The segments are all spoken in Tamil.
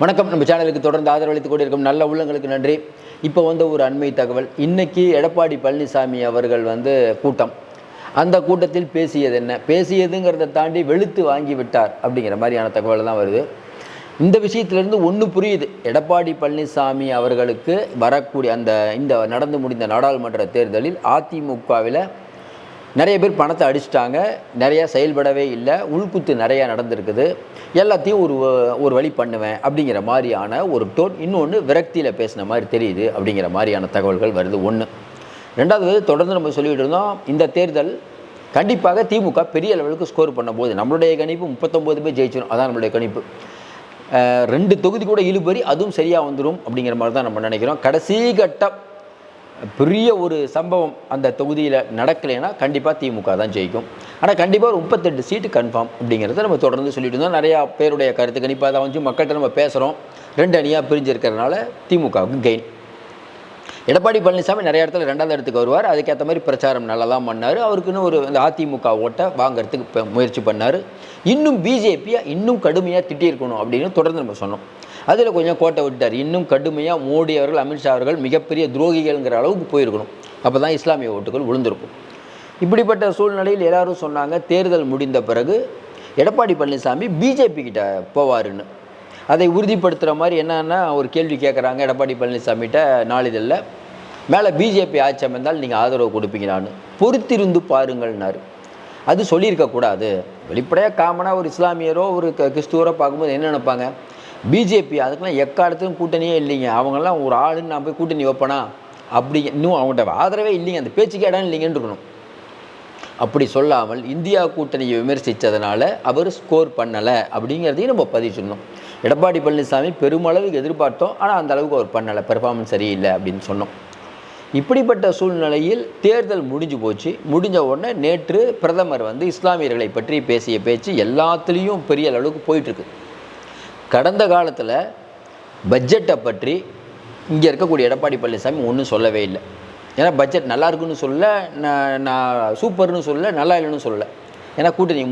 வணக்கம். நம்ம சேனலுக்கு தொடர்ந்து ஆதரவளித்துக் கொண்டிருக்கும் நல்ல உள்ளங்களுக்கு நன்றி. இப்போ வந்த ஒரு அண்மை தகவல். இன்னைக்கு எடப்பாடி பழனிசாமி அவர்கள் வந்து கூட்டம். அந்த கூட்டத்தில் பேசியது என்ன? பேசியதுங்கிறத தாண்டி வெளுத்து வாங்கி விட்டார் அப்படிங்கிற மாதிரியான தகவல் தான் வருது. இந்த விஷயத்திலிருந்து ஒன்று புரியுது. எடப்பாடி பழனிசாமி அவர்களுக்கு வரக்கூடிய அந்த இந்த நடந்து முடிந்த நாடாளுமன்ற தேர்தலில் அதிமுகவில் நிறைய பேர் பணத்தை அடிச்சிட்டாங்க நிறையா செயல்படவே இல்லை உள்குத்து நிறையா நடந்திருக்குது. எல்லாத்தையும் ஒரு ஒரு வழி பண்ணுவேன் அப்படிங்கிற மாதிரியான ஒரு டோன் இன்னொன்று விரக்தியில் பேசின மாதிரி தெரியுது அப்படிங்கிற மாதிரியான தகவல்கள் வருது. ஒன்று ரெண்டாவது தொடர்ந்து நம்ம சொல்லிட்டு இருந்தோம் இந்த தேர்தல் கண்டிப்பாக திமுக பெரிய லெவலுக்கு ஸ்கோர் பண்ணும்போது நம்மளுடைய கணிப்பு முப்பத்தொம்போது பேர் ஜெயிச்சிடும் அதான் நம்மளுடைய கணிப்பு. ரெண்டு தொகுதி கூட இழுபறி அதுவும் சரியாக வந்துடும் அப்படிங்கிற மாதிரி தான் நம்ம நினைக்கிறோம். கடைசி கட்டம் பெரிய ஒரு சம்பவம் அந்த தொகுதியில் நடக்கலைன்னா கண்டிப்பாக திமுக தான் ஜெயிக்கும். ஆனால் கண்டிப்பாக ஒரு முப்பத்தெட்டு சீட்டு கன்ஃபார்ம் அப்படிங்கிறத நம்ம தொடர்ந்து சொல்லிட்டு இருந்தோம். நிறையா பேருடைய கருத்து கணிப்பாக தான் வந்து மக்கள்கிட்ட நம்ம பேசுகிறோம் ரெண்டு அணியாக பிரிஞ்சிருக்கிறதுனால திமுகவுக்கு கெயின் எடப்பாடி பழனிசாமி நிறைய இடத்துல ரெண்டாவது இடத்துக்கு வருவார். அதுக்கேற்ற மாதிரி பிரச்சாரம் நல்லா தான் பண்ணார். அவருக்குன்னு ஒரு இந்த அதிமுக ஓட்டை வாங்குறதுக்கு முயற்சி பண்ணார். இன்னும் பிஜேபியை இன்னும் கடுமையாக திட்டியிருக்கணும் அப்படின்னு தொடர்ந்து நம்ம சொன்னோம். அதில் கொஞ்சம் கோட்டை விட்டார். இன்னும் கடுமையாக மோடி அவர்கள் அமித்ஷா அவர்கள் மிகப்பெரிய துரோகிகள்ங்கிற அளவுக்கு போயிருக்கணும். அப்போ தான் இஸ்லாமிய ஓட்டுகள் விழுந்திருக்கும். இப்படிப்பட்ட சூழ்நிலையில் எல்லாரும் சொன்னாங்க தேர்தல் முடிந்த பிறகு எடப்பாடி பழனிசாமி பிஜேபி கிட்ட போவாருன்னு. அதை உறுதிப்படுத்துகிற மாதிரி என்னென்னா ஒரு கேள்வி கேட்குறாங்க எடப்பாடி பழனிசாமிகிட்ட நாளிதழில் மேலே பிஜேபி ஆட்சி அமைந்தால் நீங்கள் ஆதரவு கொடுப்பீங்களான்னு. பொறுத்திருந்து பாருங்கள்னாரு. அது சொல்லியிருக்கக்கூடாது வெளிப்படையாக காமனாக ஒரு இஸ்லாமியரோ ஒரு கிறிஸ்துவரோ பார்க்கும்போது என்ன நினைப்பாங்க? பிஜேபி அதுக்கெல்லாம் எக்காலத்துக்கும் கூட்டணியே இல்லைங்க. அவங்கெல்லாம் ஒரு ஆளுன்னு நான் போய் கூட்டணி வைப்பேனா? அப்படி இன்னும் அவங்கள்ட்ட ஆதரவே இல்லைங்க. அந்த பேச்சுக்கே இடம் இல்லைங்கன்னு இருக்கணும். அப்படி சொல்லாமல் இந்தியா கூட்டணியை விமர்சித்ததுனால அவர் ஸ்கோர் பண்ணலை அப்படிங்கிறதையும் நம்ம பதிவு சொன்னோம். எடப்பாடி பழனிசாமி பெருமளவுக்கு எதிர்பார்த்தோம். ஆனால் அந்த அளவுக்கு அவர் பண்ணலை. பெர்ஃபார்மன்ஸ் சரியில்லை அப்படின்னு சொன்னோம். இப்படிப்பட்ட சூழ்நிலையில் தேர்தல் முடிஞ்சு போச்சு. முடிஞ்ச உடனே நேற்று பிரதமர் வந்து இஸ்லாமியர்களை பற்றி பேசிய பேச்சு எல்லாத்துலேயும் பெரிய அளவுக்கு போயிட்டுருக்கு கடந்த காலத்தில் பட்ஜெட்டை பற்றி இங்கே இருக்கக்கூடிய எடப்பாடி பழனிசாமி ஒன்றும் சொல்லவே இல்லை. ஏன்னா பட்ஜெட் நல்லா இருக்குன்னு சொல்ல நான் நான் சூப்பர்னு சொல்ல நல்லா இல்லைன்னு சொல்லலை. ஏன்னா கூட்டணி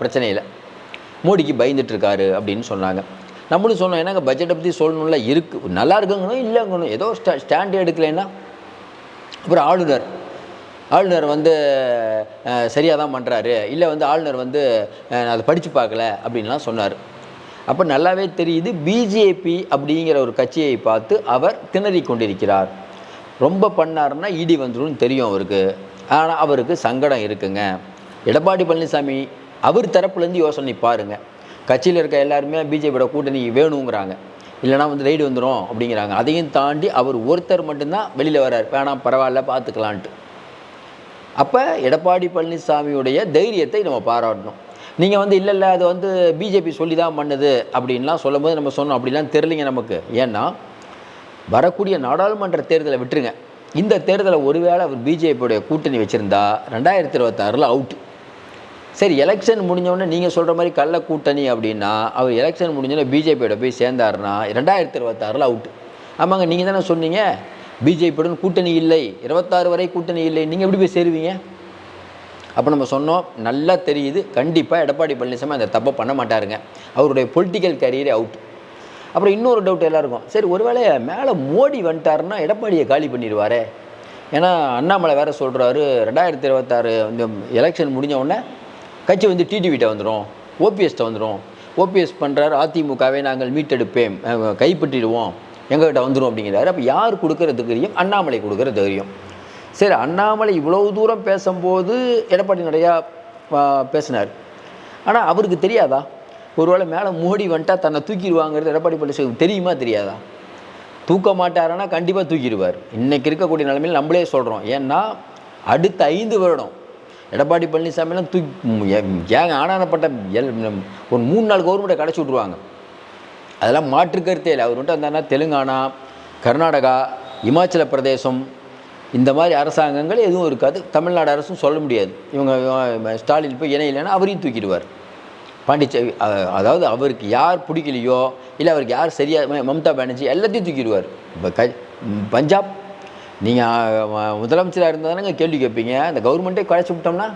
பிரச்சனை இல்லை. மோடிக்கு பயந்துட்டுருக்காரு அப்படின்னு சொன்னாங்க. நம்மளும் சொன்னோம் ஏன்னாங்க பட்ஜெட்டை பற்றி சொல்லணும்ல இருக்குது நல்லா இருக்குங்கணும் இல்லைங்கணும். ஏதோ ஸ்டா ஸ்டாண்டு எடுக்கலைன்னா. அப்புறம் ஆளுநர். ஆளுநர் வந்து சரியாக தான் பண்ணுறாரு இல்லை வந்து ஆளுநர் வந்து நான் அதை படித்து பார்க்கல அப்படின்லாம் சொன்னார். அப்போ நல்லாவே தெரியுது பிஜேபி அப்படிங்கிற ஒரு கட்சியை பார்த்து அவர் திணறி கொண்டிருக்கிறார். ரொம்ப பண்ணாருன்னா இடி வந்துடும் தெரியும் அவருக்கு. ஆனால் அவருக்கு சங்கடம் இருக்குங்க. எடப்பாடி பழனிசாமி அவர் தரப்புலேருந்து யோசனை பாருங்கள் கட்சியில் இருக்க எல்லாருமே பிஜேபியோட கூட்டணி வேணுங்கிறாங்க. இல்லைனா வந்து ரைடு வந்துடும் அப்படிங்கிறாங்க. அதையும் தாண்டி அவர் ஒருத்தர் மட்டும்தான் வெளியில் வர்றார். வேணாம் பரவாயில்ல பார்த்துக்கலான்ட்டு அப்போ எடப்பாடி பழனிசாமியுடைய தைரியத்தை நம்ம பாராட்டணும். நீங்கள் வந்து இல்லை இல்லை அது வந்து பிஜேபி சொல்லி தான் பண்ணுது. அப்படின்லாம் சொல்லும்போது நம்ம சொன்னோம். அப்படிலாம் தெரிலிங்க நமக்கு. ஏன்னா வரக்கூடிய நாடாளுமன்ற தேர்தலை விட்டுருங்க. இந்த தேர்தலை ஒருவேளை அவர் பிஜேபியோடைய கூட்டணி வச்சுருந்தா ரெண்டாயிரத்தி இருபத்தாறில் அவுட் சரி எலெக்ஷன் முடிஞ்சோடனே நீங்கள் சொல்கிற மாதிரி கள்ள கூட்டணி அப்படின்னா அவர் எலெக்ஷன் முடிஞ்சோடனே பிஜேபியோட போய் சேர்ந்தாருன்னா ரெண்டாயிரத்தி இருபத்தாறில் அவுட் ஆமாங்க நீங்கள் தானே சொன்னீங்க பிஜேபியுடன் கூட்டணி இல்லை. இருபத்தாறு வரை கூட்டணி இல்லை. நீங்கள் எப்படி போய் சேருவீங்க? அப்போ நம்ம சொன்னோம் நல்லா தெரியுது கண்டிப்பாக எடப்பாடி பழனிசாமி அந்த தப்பை பண்ண மாட்டாருங்க. அவருடைய பொலிட்டிக்கல் கேரியரே அவுட் அப்புறம் இன்னொரு டவுட் எல்லாருக்கும். சரி ஒருவேளை மேலே மோடி வந்துட்டாருன்னா எடப்பாடியை காலி பண்ணிடுவாரே? ஏன்னா அண்ணாமலை வேறு சொல்கிறாரு ரெண்டாயிரத்தி இருபத்தாறு இந்த எலெக்ஷன் முடிஞ்ச உடனே கட்சி வந்து டிடிவிட்ட வந்துடும் ஓபிஎஸ்ட்ட வந்துடும் ஓபிஎஸ் பண்ணுறாரு அதிமுகவை நாங்கள் மீட்டெடுப்பேன் கைப்பற்றிடுவோம் எங்ககிட்ட வந்துடும் அப்படிங்கிறாரு. அப்போ யார் கொடுக்குற தைரியம் அண்ணாமலை கொடுக்குற தைரியம் சரி அண்ணாமலை இவ்வளவு தூரம் பேசும்போது எடப்பாடி நிறையா பேசினார். ஆனால் அவருக்கு தெரியாதா? ஒருவேளை மேலே மோடி வந்துட்டா தன்னை தூக்கிடுவாங்கிறது எடப்பாடி பழனிசாமி தெரியுமா தெரியாதா? தூக்க மாட்டாருன்னா கண்டிப்பாக தூக்கிடுவார். இன்றைக்கி இருக்கக்கூடிய நிலைமையில் நம்மளே சொல்கிறோம் ஏன்னா அடுத்த ஐந்து வருடம் எடப்பாடி பழனிசாமிலாம் தூக்கி ஏங்க ஆனானப்பட்ட எல் ஒரு மூணு நாள் கவர்மெண்ட்டை கடைச்சி விட்ருவாங்க அதெல்லாம் மாற்று கருத்தே இல்லை. அவர் மட்டும் வந்தாருன்னா தெலுங்கானா கர்நாடகா இமாச்சல பிரதேசம் இந்த மாதிரி அரசாங்கங்கள் எதுவும் இருக்காது. தமிழ்நாடு அரசும் சொல்ல முடியாது. இவங்க ஸ்டாலின் போய் இணை இல்லைன்னா அவரையும் தூக்கிடுவார். பாண்டிச்சேரி அதாவது அவருக்கு யார் பிடிக்கலையோ இல்லை அவருக்கு யார் சரியா மம்தா பானர்ஜி எல்லாத்தையும் தூக்கிடுவார். இப்போ க பஞ்சாப் நீங்கள் முதலமைச்சராக இருந்தாதானங்க கேள்வி கேட்பீங்க. அந்த கவர்மெண்ட்டே குறைச்சி விட்டோம்னா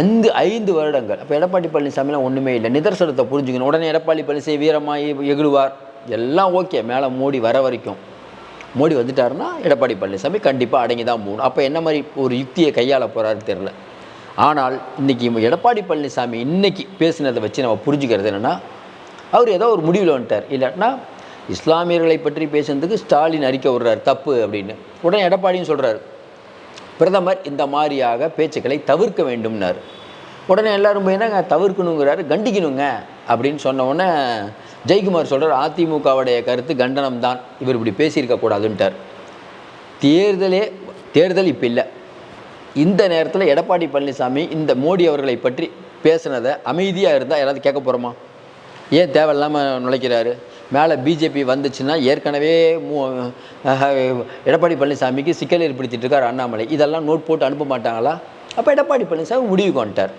ஐந்து ஐந்து வருடங்கள். அப்போ எடப்பாடி பழனிசாமிலாம் ஒன்றுமே இல்லை. நிதர்சனத்தை புரிஞ்சுக்கணும். உடனே எடப்பாடி பழனிசாமி வீரமாக எகிழுவார் எல்லாம் ஓகே. மேலே மோடி வர வரைக்கும். மோடி வந்துட்டாருன்னா எடப்பாடி பழனிசாமி கண்டிப்பாக அடங்கி தான் போகணும். அப்போ என்ன மாதிரி ஒரு யுக்தியை கையாள போகிறாரு தெரில ஆனால் இன்றைக்கி எடப்பாடி பழனிசாமி இன்றைக்கி பேசினதை வச்சு நம்ம புரிஞ்சுக்கிறது என்னென்னா அவர் ஏதோ ஒரு முடிவில் வந்துட்டார். இல்லாட்டினா இஸ்லாமியர்களை பற்றி பேசுனதுக்கு ஸ்டாலின் அறிக்கை விடுறார் தப்பு அப்படின்னு. உடனே எடப்பாடியும் சொல்கிறாரு பிரதமர் இந்த மாதிரியாக பேச்சுக்களை தவிர்க்க வேண்டும்னார். உடனே எல்லாரும் போய் என்னங்க தவிர்க்கணுங்கிறாரு கண்டிக்கணுங்க அப்படின்னு சொன்ன உடனே ஜெயக்குமார் சொல்கிறார் அதிமுகவுடைய கருத்து கண்டனம் தான் இவர் இப்படி பேசியிருக்க கூடாதுன்ட்டார். தேர்தலே தேர்தல் இப்போ இல்லை. இந்த நேரத்தில் எடப்பாடி பழனிசாமி இந்த மோடி அவர்களை பற்றி பேசுனதை அமைதியாக இருந்தால் யாராவது கேட்க போகிறோமா ஏன் தேவையில்லாமல் நுழைக்கிறாரு? மேலே பிஜேபி வந்துச்சுன்னா ஏற்கனவே மு எடப்பாடி பழனிசாமிக்கு சிக்கல் ஏற்படுத்திட்டு இருக்கார் அண்ணாமலை. இதெல்லாம் நோட் போட்டு அனுப்ப மாட்டாங்களா? அப்போ எடப்பாடி பழனிசாமி முடிவுக்கு வந்துட்டார்.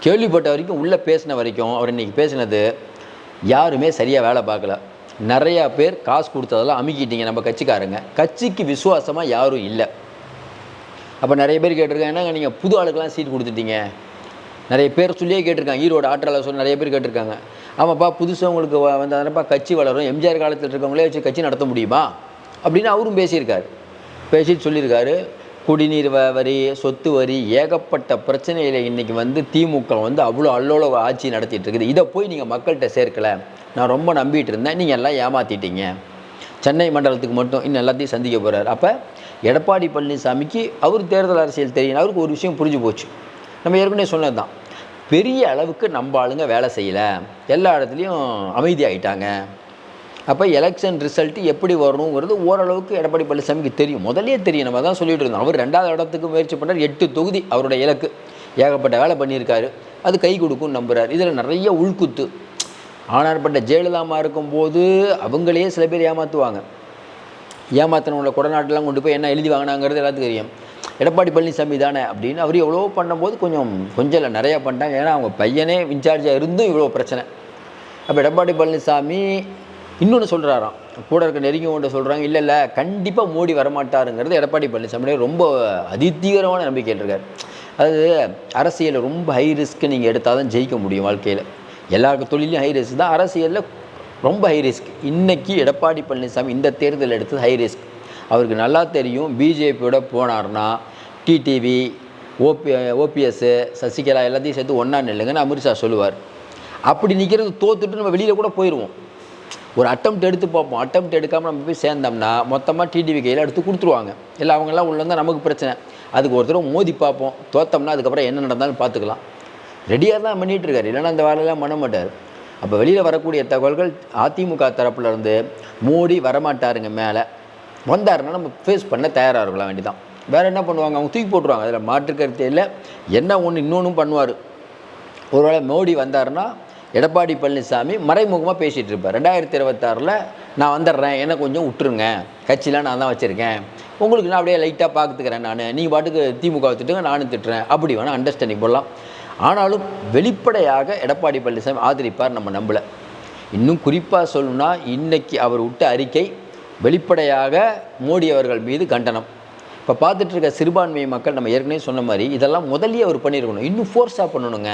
கேள்விப்பட்ட வரைக்கும் உள்ளே பேசின வரைக்கும் அவர் இன்னைக்கு பேசினது யாருமே சரியாக வேலை பார்க்கல. நிறையா பேர் காசு கொடுத்ததெல்லாம் அமுக்கிட்டீங்க நம்ம கட்சிக்காரங்க. கட்சிக்கு விசுவாசமாக யாரும் இல்லை. அப்போ நிறைய பேர் கேட்டிருக்காங்க என்னங்க நீங்கள் புது ஆளுக்கெல்லாம் சீட் கொடுத்துட்டீங்க? நிறைய பேர் சொல்லியே கேட்டிருக்காங்க ஈரோடு ஆற்றலை சொல்லி நிறைய பேர் கேட்டிருக்காங்க. ஆமாப்பா புதுசாக உங்களுக்கு வ- கட்சி வளரும் எம்ஜிஆர் காலத்தில் இருக்கவங்களே வச்சு கட்சி நடத்த முடியுமா? அப்படின்னு அவரும் பேசியிருக்காரு. பேசிட்டு சொல்லியிருக்காரு. குடிநீர் வ- வரி சொத்து வரி ஏகப்பட்ட பிரச்சனையில் இன்றைக்கி வந்து திமுக வந்து அவ்வளோ அல்லோல ஆட்சி நடத்திட்டு இருக்குது இதை போய் நீங்கள் மக்கள்கிட்ட சேர்க்கல. நான் ரொம்ப நம்பிட்டு இருந்தேன். நீங்கள் எல்லாம் ஏமாற்றிட்டீங்க சென்னை மண்டலத்துக்கு மட்டும் இன்னும் எல்லாத்தையும் சந்திக்க போகிறார் அப்போ எடப்பாடி பழனிசாமிக்கு அவர் தேர்தல் அரசியல் தெரியும். அவருக்கு ஒரு விஷயம் புரிஞ்சு போச்சு. நம்ம ஏற்கனவே சொன்னது தான் பெரிய அளவுக்கு நம்ம ஆளுங்க வேலை செய்யலை. எல்லா இடத்துலையும் அமைதியாகிட்டாங்க அப்போ எலெக்ஷன் ரிசல்ட் எப்படி வரணுங்கிறது ஓரளவுக்கு எடப்பாடி பழனிசாமிக்கு தெரியும். முதலே தெரியும். நம்ம தான் சொல்லிட்டு இருந்தோம். அவர் ரெண்டாவது இடத்துக்கு முயற்சி பண்ணார். எட்டு தொகுதி அவருடைய இலக்கு. ஏகப்பட்ட வேலை பண்ணியிருக்காரு. அது கை கொடுக்கும்னு நம்புகிறார் இதில் நிறைய உள்குத்து. ஆனார்பட்ட ஜெயலலிதாமா இருக்கும்போது அவங்களே சில பேர் ஏமாற்றுவாங்க ஏமாத்தினவங்கள கொடநாட்டெலாம் கொண்டு போய் என்ன எழுதி வாங்கினாங்கிறது எல்லாத்துக்கும் தெரியும். எடப்பாடி பழனிசாமி தானே அப்படின்னு அவர் எவ்வளோ பண்ணும்போது கொஞ்சம் கொஞ்சம் இல்லை நிறையா பண்ணிட்டாங்க. ஏன்னா அவங்க பையனே இன்சார்ஜாக இருந்தும் இவ்வளோ பிரச்சனை. அப்போ எடப்பாடி பழனிசாமி இன்னொன்று சொல்கிறாராம் கூட இருக்க நெருங்கி கொண்டு சொல்கிறாங்க இல்லை இல்லை கண்டிப்பாக மோடி வரமாட்டாருங்கிறது எடப்பாடி பழனிசாமி ரொம்ப அதிதீவிரமான நம்பிக்கை இருக்கார். அது அரசியலில் ரொம்ப ஹை ரிஸ்க் நீங்கள் எடுத்தால் தான் ஜெயிக்க முடியும் வாழ்க்கையில். எல்லாருக்கும் தொழிலையும் ஹை ரிஸ்க் தான். அரசியலில் ரொம்ப ஹை ரிஸ்க் இன்றைக்கி எடப்பாடி பழனிசாமி இந்த தேர்தல் எடுத்தது ஹை ரிஸ்க் அவருக்கு நல்லா தெரியும் பிஜேபியோட போனார்னா டிடிவி ஓபி ஓபிஎஸ்ஸு சசிகலா எல்லாத்தையும் சேர்த்து ஒன்றா நில்லுங்கன்னு அமித்ஷா சொல்லுவார். அப்படி நிற்கிறது தோத்துட்டு நம்ம வெளியில் கூட போயிடுவோம் ஒரு அட்டம் எடுத்து பார்ப்போம். அட்டம் எடுக்காமல் நம்ம போய் சேர்ந்தோம்னா மொத்தமாக டிடிவி கையில் எடுத்து கொடுத்துருவாங்க. இல்லை அவங்கெல்லாம் உள்ள இருந்தால் நமக்கு பிரச்சனை. அதுக்கு ஒருத்தர் மோதி பார்ப்போம். தோத்தோம்னா அதுக்கப்புறம் என்ன நடந்தாலும் பார்த்துக்கலாம். ரெடியாக தான் பண்ணிகிட்டு இருக்காரு. இல்லைன்னா அந்த வேலையெல்லாம் பண்ண மாட்டார். அப்போ வெளியில் வரக்கூடிய தகவல்கள் அதிமுக தரப்பில் இருந்து மோடி வரமாட்டாருங்க மேலே. வந்தாருன்னா நம்ம ஃபேஸ் பண்ண தயாராக இருக்கலாம் வேண்டிதான். வேறு என்ன பண்ணுவாங்க? அவங்க தூக்கி போட்டுருவாங்க. அதில் மாற்று இல்லை. என்ன ஒன்று இன்னொன்றும் பண்ணுவார். ஒருவேளை மோடி வந்தாருன்னா எடப்பாடி பழனிசாமி மறைமுகமாக பேசிகிட்டு இருப்பார். ரெண்டாயிரத்தி இருபத்தாறில் நான் வந்துடுறேன் என்ன கொஞ்சம் விட்டுருங்க. கட்சியெலாம் நான் தான் வச்சுருக்கேன். உங்களுக்கு நான் அப்படியே லைட்டாக பார்த்துக்கிறேன் நான். நீங்கள் பாட்டுக்கு திமுக திட்டுங்க நானும் திட்டுறேன். அப்படி வேணால் அண்டர்ஸ்டாண்டிங் போடலாம். ஆனாலும் வெளிப்படையாக எடப்பாடி பழனிசாமி ஆதரிப்பார் நம்ம நம்பலை. இன்னும் குறிப்பாக சொல்லணும்னா இன்றைக்கி அவர் விட்ட அறிக்கை வெளிப்படையாக மோடி அவர்கள் மீது கண்டனம். இப்போ பார்த்துட்டு இருக்க சிறுபான்மை மக்கள் நம்ம ஏற்கனவே சொன்ன மாதிரி இதெல்லாம் முதலியே அவர் பண்ணியிருக்கணும். இன்னும் ஃபோர்ஸாக பண்ணணுங்க.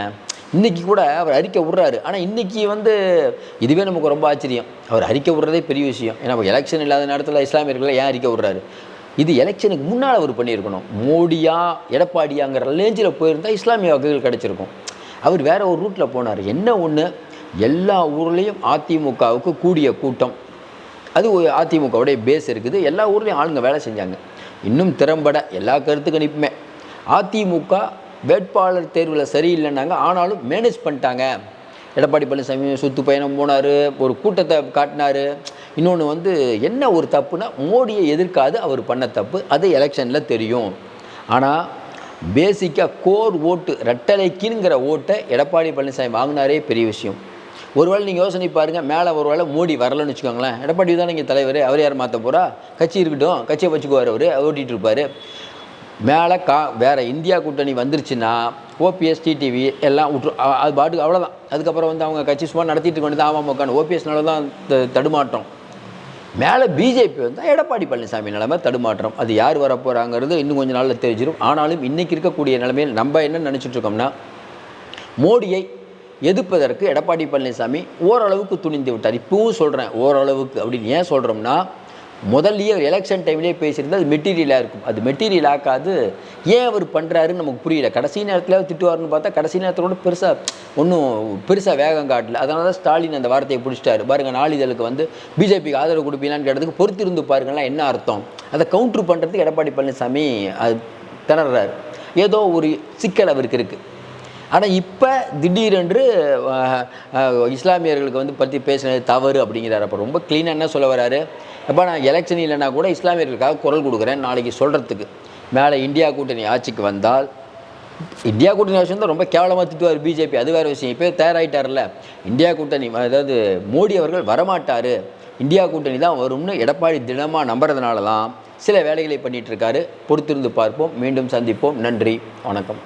இன்னைக்கு கூட அவர் அறிக்கை விட்றாரு. ஆனால் இன்னைக்கு வந்து இதுவே நமக்கு ரொம்ப ஆச்சரியம். அவர் அறிக்கை விட்றதே பெரிய விஷயம். ஏன்னா எலெக்ஷன் இல்லாத நேரத்தில் இஸ்லாமியர்களை ஏன் அறிக்கை விட்றாரு? இது எலெக்ஷனுக்கு முன்னால் அவர் பண்ணியிருக்கணும். மோடியா எடப்பாடியாங்கிற ரேஞ்சில் போயிருந்தால் இஸ்லாமிய வாக்குகள் கிடச்சிருக்கும். அவர் வேறு ஒரு ரூட்டில் போனார். என்ன ஒன்று எல்லா ஊர்லேயும் அதிமுகவுக்கு கூடிய கூட்டம். அது அதிமுகவுடைய பேஸ் இருக்குது. எல்லா ஊர்லேயும் ஆளுங்க வேலை செஞ்சாங்க. இன்னும் திறம்பட எல்லா கருத்து கணிப்புமே அதிமுக வேட்பாளர் தேர்வில் சரியில்லைன்னாங்க. ஆனாலும் மேனேஜ் பண்ணிட்டாங்க. எடப்பாடி பழனிசாமி சுற்று பயணம் போனார் ஒரு கூட்டத்தை காட்டினாரு. இன்னொன்று வந்து என்ன ஒரு தப்புனா மோடியை எதிர்க்காது அவர் பண்ண தப்பு. அது எலெக்ஷனில் தெரியும். ஆனால் பேசிக்காக கோர் ஓட்டு ரெட்டலைக்குங்கிற ஓட்டை எடப்பாடி பழனிசாமி வாங்கினாரே பெரிய விஷயம். ஒருவேளை நீங்கள் யோசனை பாருங்கள் மேலே ஒரு வேளை மோடி வரலன்னு வச்சுக்கோங்களேன். எடப்பாடி தான் நீங்கள் தலைவர் அவர் யார் மாற்ற போகிறா கட்சி இருக்கட்டும் கட்சியை வச்சுக்குவார் அவர் ஓட்டிகிட்டு இருப்பார். மேலே கா வேறு இந்தியா கூட்டணி வந்துருச்சுன்னா ஓபிஎஸ் டிடிவி எல்லாம் விட்டு அது பாட்டுக்கு அவ்வளோதான் அதுக்கப்புறம் வந்து அவங்க கட்சி சும்மா நடத்திட்டு கொண்டு தான் அமமுகன்னு ஓபிஎஸ்னால தான் தடுமாற்றம். மேலே பிஜேபி வந்தால் எடப்பாடி பழனிசாமி நிலைமை தடுமாற்றம். அது யார் வரப்போகிறாங்கிறது இன்னும் கொஞ்சம் நாளில் தெரிஞ்சிடும் ஆனாலும் இன்றைக்கி இருக்கக்கூடிய நிலைமையில் நம்ம என்ன நினச்சிட்ருக்கோம்னா மோடியை எதிர்ப்பதற்கு எடப்பாடி பழனிசாமி ஓரளவுக்கு துணிந்து விட்டார். இப்பவும் சொல்கிறேன் ஓரளவுக்கு அப்படின்னு ஏன் சொல்கிறோம்னா முதல்லயே எலெக்ஷன் டைம்லேயே பேசியிருந்தால் அது மெட்டீரியலாக இருக்கும். அது மெட்டீரியல் ஆக்காது. ஏன் அவர் பண்ணுறாருன்னு நமக்கு புரியல. கடைசி நேரத்தில் திட்டுவார்னு பார்த்தா கடைசி நேரத்தில் கூட பெருசாக ஒன்றும் பெருசாக வேகம் காட்டல. அதனால தான் ஸ்டாலின் அந்த வார்த்தையை பிடிச்சிட்டாரு. பாருங்கள் நாளிதழுக்கு வந்து பிஜேபிக்கு ஆதரவு கொடுப்பீங்களான்னு கேட்டதுக்கு பொறுத்திருந்து பாருங்களா என்ன அர்த்தம்? அதை கவுண்ட்ரு பண்ணுறதுக்கு எடப்பாடி பழனிசாமி அது திணறாரு. ஏதோ ஒரு சிக்கல் அவருக்கு இருக்குது ஆனால் இப்போ திடீரென்று இஸ்லாமியர்களுக்கு வந்து பற்றி பேசினது தவறு அப்படிங்கிறார். அப்போ ரொம்ப க்ளீனாக என்ன சொல்ல வராரு? அப்போ நான் எலெக்ஷன் இல்லைன்னா கூட இஸ்லாமியர்களுக்காக குரல் கொடுக்குறேன் நாளைக்கு சொல்கிறதுக்கு மேலே இந்தியா கூட்டணி ஆட்சிக்கு வந்தால் இந்தியா கூட்டணி ஆட்சி தான் ரொம்ப கேவலமாக திட்டுவார் பிஜேபி. அது வேறு விஷயம். இப்போ தயாராகிட்டார்ல இந்தியா கூட்டணி அதாவது மோடி அவர்கள் வரமாட்டார். இந்தியா கூட்டணி தான் வரும்னு எடப்பாடி தினமாக நம்புறதுனால தான் சில வேலைகளை பண்ணிகிட்ருக்காரு பொறுத்திருந்து பார்ப்போம். மீண்டும் சந்திப்போம். நன்றி. வணக்கம்.